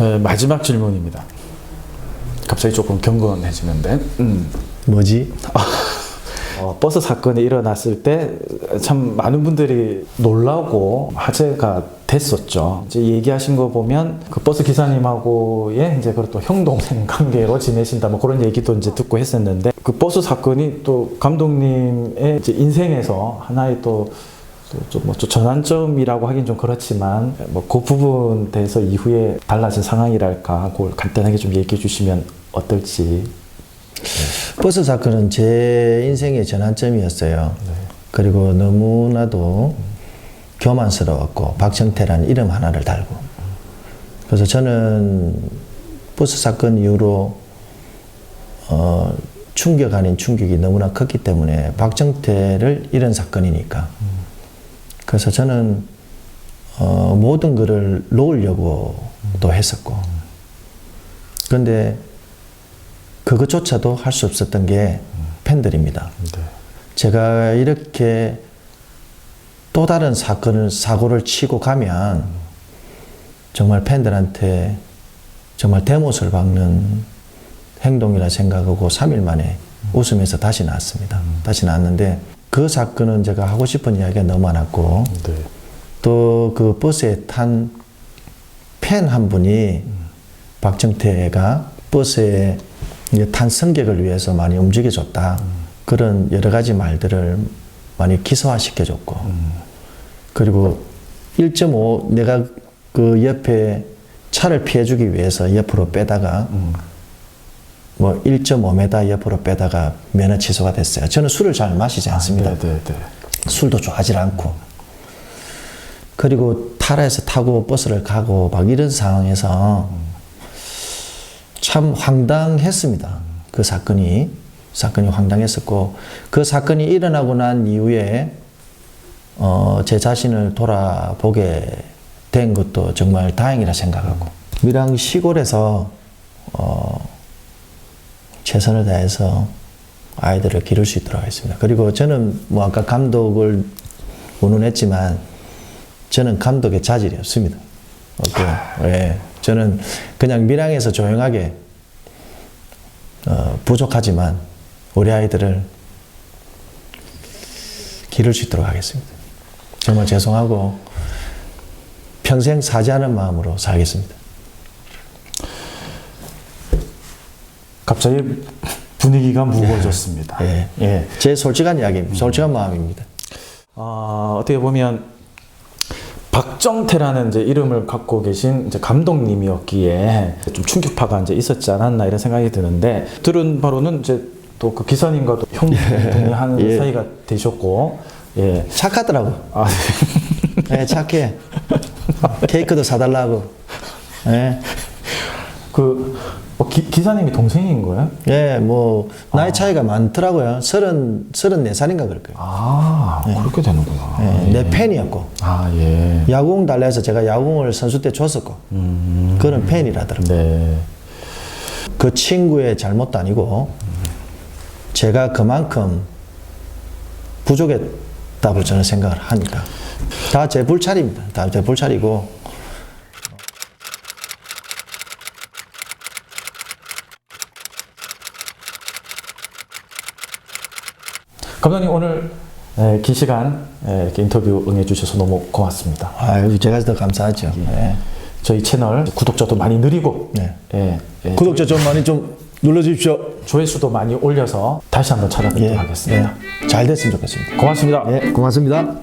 에, 마지막 질문입니다. 갑자기 조금 경건해지는데 음. 뭐지? 어, 버스 사건이 일어났을 때 참 많은 분들이 놀라고 화제가 됐었죠. 이제 얘기하신 거 보면 그 버스 기사님하고의 이제 그또 형 동생 관계로 지내신다 뭐 그런 얘기도 이제 듣고 했었는데 그 버스 사건이 또 감독님의 이제 인생에서 하나의 또 또좀뭐 전환점이라고 하긴 좀 그렇지만 뭐그 부분 대해서 이후에 달라진 상황이랄까 그걸 간단하게 좀 얘기해 주시면 어떨지. 버스 사건은 제 인생의 전환점이었어요. 그리고 너무나도 교만스러웠고 박정태라는 이름 하나를 달고. 그래서 저는 버스 사건 이후로 어, 충격 아닌 충격이 너무나 컸기 때문에 박정태를 잃은 사건이니까 그래서 저는 어, 모든 것을 놓으려고 또 했었고 그런데 그것조차도 할 수 없었던 게 팬들입니다. 네. 제가 이렇게 또 다른 사건을 사고를 치고 가면 정말 팬들한테 정말 대못을 박는 행동이라 생각하고 3일 만에 웃으면서 다시 나왔습니다. 다시 나왔는데 그 사건은 제가 하고 싶은 이야기가 너무 많았고 네. 또그 버스에 탄 팬 한 분이 박정태가 버스에 탄 승객을 위해서 많이 움직여줬다. 그런 여러 가지 말들을 많이 기소화시켜줬고 그리고 1.5 내가 그 옆에 차를 피해주기 위해서 옆으로 빼다가 뭐 1.5m 옆으로 빼다가 면허 취소가 됐어요. 저는 술을 잘 마시지 않습니다. 네, 네, 네. 술도 좋아하지 않고 그리고 타라에서 타고 버스를 가고 막 이런 상황에서 참 황당했습니다. 그 사건이 사건이 황당했었고 그 사건이 일어나고 난 이후에 어, 제 자신을 돌아보게 된 것도 정말 다행이라 생각하고 밀양 시골에서 어, 최선을 다해서 아이들을 기를 수 있도록 하겠습니다. 그리고 저는 뭐 아까 감독을 운운했지만 저는 감독의 자질이 없습니다. 없고, 예. 저는 그냥 밀양에서 조용하게 어, 부족하지만 우리 아이들을 기를 수 있도록 하겠습니다. 정말 죄송하고 평생 사죄하는 마음으로 살겠습니다. 갑자기 분위기가 무거워졌습니다. 예. 예. 제 솔직한 이야기입니다. 솔직한 마음입니다. 어, 어떻게 보면 박정태라는 이제 이름을 갖고 계신 이제 감독님이었기에 좀 충격파가 이제 있었지 않았나 이런 생각이 드는데 들은 바로는 이제 또 그 기사님과도 형동생하는 예. 사이가 되셨고 예. 착하더라고. 아, 예, 착해. 케이크도 사달라고. 예. 그 어, 기, 기사님이 동생인 거예요? 예, 뭐, 나이 차이가 많더라고요. 서른, 서른네 살인가 그럴 거예요. 아, 그렇게 되는구나. 예, 내 팬이었고. 아, 예. 야구공 달래서 제가 야구공을 선수 때 줬었고. 그런 팬이라더라고요. 네. 그 친구의 잘못도 아니고, 제가 그만큼 부족했다고 저는 생각을 하니까. 다 제 불찰입니다. 다 제 불찰이고. 감독님 오늘 예, 긴 시간 예, 이렇게 인터뷰 응해주셔서 너무 고맙습니다. 아유, 제가 더 감사하죠. 예. 저희 채널 구독자도 많이 느리고 네. 예, 예, 구독자 좀 많이 좀 눌러주십시오. 조회수도 많이 올려서 다시 한번 찾아뵙도록 예. 하겠습니다. 예. 잘 됐으면 좋겠습니다. 고맙습니다. 예, 고맙습니다.